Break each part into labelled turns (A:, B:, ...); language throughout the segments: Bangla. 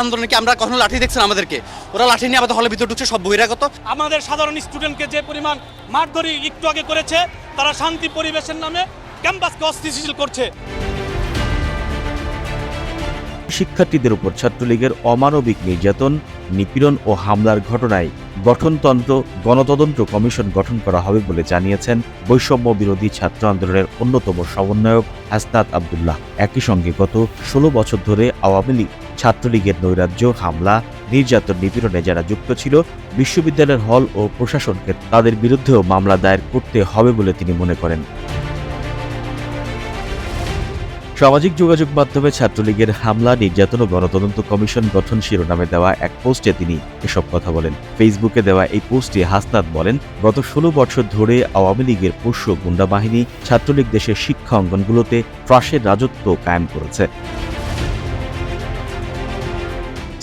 A: আন্দোলনে কি আমরা কখনো লাঠি দেখছেন আমাদেরকে? ওরা লাঠি নিয়ে আমাদের হলের ভিতরে ঢুকছে সব বহিরাগত।
B: আমাদের সাধারণ স্টুডেন্টকে যে পরিমাণ মারধরি একটু আগে করেছে তারা শান্তি পরিবেশের নামে ক্যাম্পাসকে অস্থিতিশীল করছে।
C: শিক্ষার্থীদের উপর ছাত্রলীগের অমানবিক নির্যাতন নিপীড়ন ও হামলার ঘটনায় গঠনতন্ত্র গণতদন্ত কমিশন গঠন করা হবে বলে জানিয়েছেন বৈষম্য বিরোধী ছাত্র আন্দোলনের অন্যতম সমন্বয়ক হাসনাত আবদুল্লাহ। একই সঙ্গে গত ষোলো বছর ধরে আওয়ামী লীগ ছাত্রলীগের নৈরাজ্য, হামলা, নির্যাতন, নিপীড়নে যারা যুক্ত ছিল, বিশ্ববিদ্যালয়ের হল ও প্রশাসনকে তাদের বিরুদ্ধেও মামলা দায়ের করতে হবে বলে তিনি মনে করেন। সামাজিক যোগাযোগ মাধ্যমে ছাত্রলীগের হামলা, নির্যাতন ও গণতদন্ত কমিশন গঠন শিরোনামে দেওয়া এক পোস্টে তিনি এসব কথা বলেন। ফেসবুকে দেওয়া এই পোস্টে হাসনাত বলেন, গত ষোলো বছর ধরে আওয়ামী লীগের পোষ্য গুন্ডা বাহিনী ছাত্রলীগ দেশের শিক্ষা অঙ্গনগুলোতে ট্রাসের রাজত্ব কায়েম করেছে।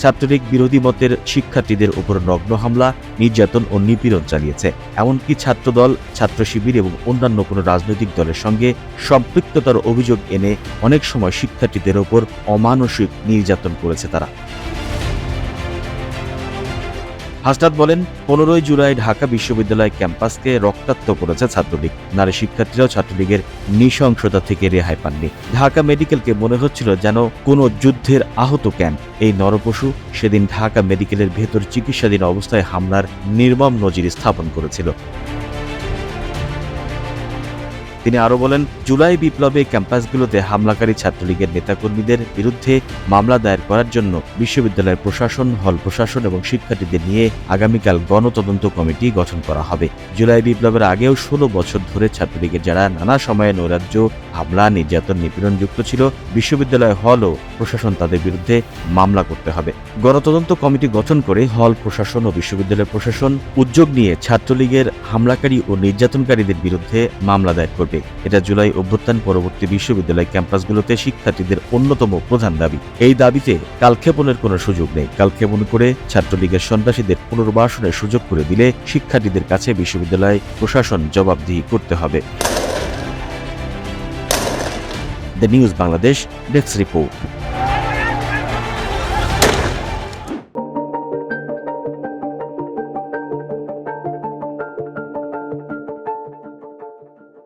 C: ছাত্রলীগ বিরোধী মতের শিক্ষার্থীদের উপর নগ্ন হামলা, নির্যাতন ও নিপীড়ন চালিয়েছে। এমনকি ছাত্রদল, ছাত্র শিবির এবং অন্যান্য কোনো রাজনৈতিক দলের সঙ্গে সম্পৃক্ততার অভিযোগ এনে অনেক সময় শিক্ষার্থীদের ওপর অমানসিক নির্যাতন করেছে তারা। হাসনাত বলেন, পনেরোই জুলাই ঢাকা বিশ্ববিদ্যালয় ক্যাম্পাসকে রক্তাক্ত করেছে ছাত্রলীগ। নারী শিক্ষার্থীরাও ছাত্রলীগের নৃশংসতা থেকে রেহাই পাননি। ঢাকা মেডিকেলকে মনে হচ্ছিল যেন কোনো যুদ্ধের আহত ক্যাম্প। এই নরপশু সেদিন ঢাকা মেডিকেলের ভেতর চিকিৎসাধীন অবস্থায় হামলার নির্মম নজির স্থাপন করেছিল। তিনি আরও বলেন, জুলাই বিপ্লবে ক্যাম্পাসগুলোতে হামলাকারী ছাত্রলীগের নেতাকর্মীদের বিরুদ্ধে মামলা দায়ের করার জন্য বিশ্ববিদ্যালয়ের প্রশাসন, হল প্রশাসন এবং শিক্ষার্থীদের নিয়ে আগামীকাল গণতদন্ত কমিটি গঠন করা হবে। জুলাই বিপ্লবের আগেও ষোলো বছর ধরে ছাত্রলীগের যারা নানা সময়ে নৈরাজ্য, হামলা, নির্যাতন নিপীড়ন যুক্ত ছিল, বিশ্ববিদ্যালয়, হল ও প্রশাসন তাদের বিরুদ্ধে মামলা করতে হবে। গণতদন্ত কমিটি গঠন করে হল, প্রশাসন ও বিশ্ববিদ্যালয় প্রশাসন উদ্যোগ নিয়ে ছাত্রলীগের হামলাকারী ও নির্যাতনকারীদের বিরুদ্ধে মামলা দায়ের করবে। এটা জুলাই অভ্যুত্থান পরবর্তী বিশ্ববিদ্যালয় ক্যাম্পাসগুলোতে শিক্ষার্থীদের অন্যতম প্রধান দাবি। এই দাবিতে কালক্ষেপণের কোনো সুযোগ নেই। কালক্ষেপণ করে ছাত্রলীগের সন্ত্রাসীদের পুনর্বাসনের সুযোগ করে দিলে শিক্ষার্থীদের কাছে বিশ্ববিদ্যালয় প্রশাসন জবাবদিহি করতে হবে। The news Bangladesh desk report.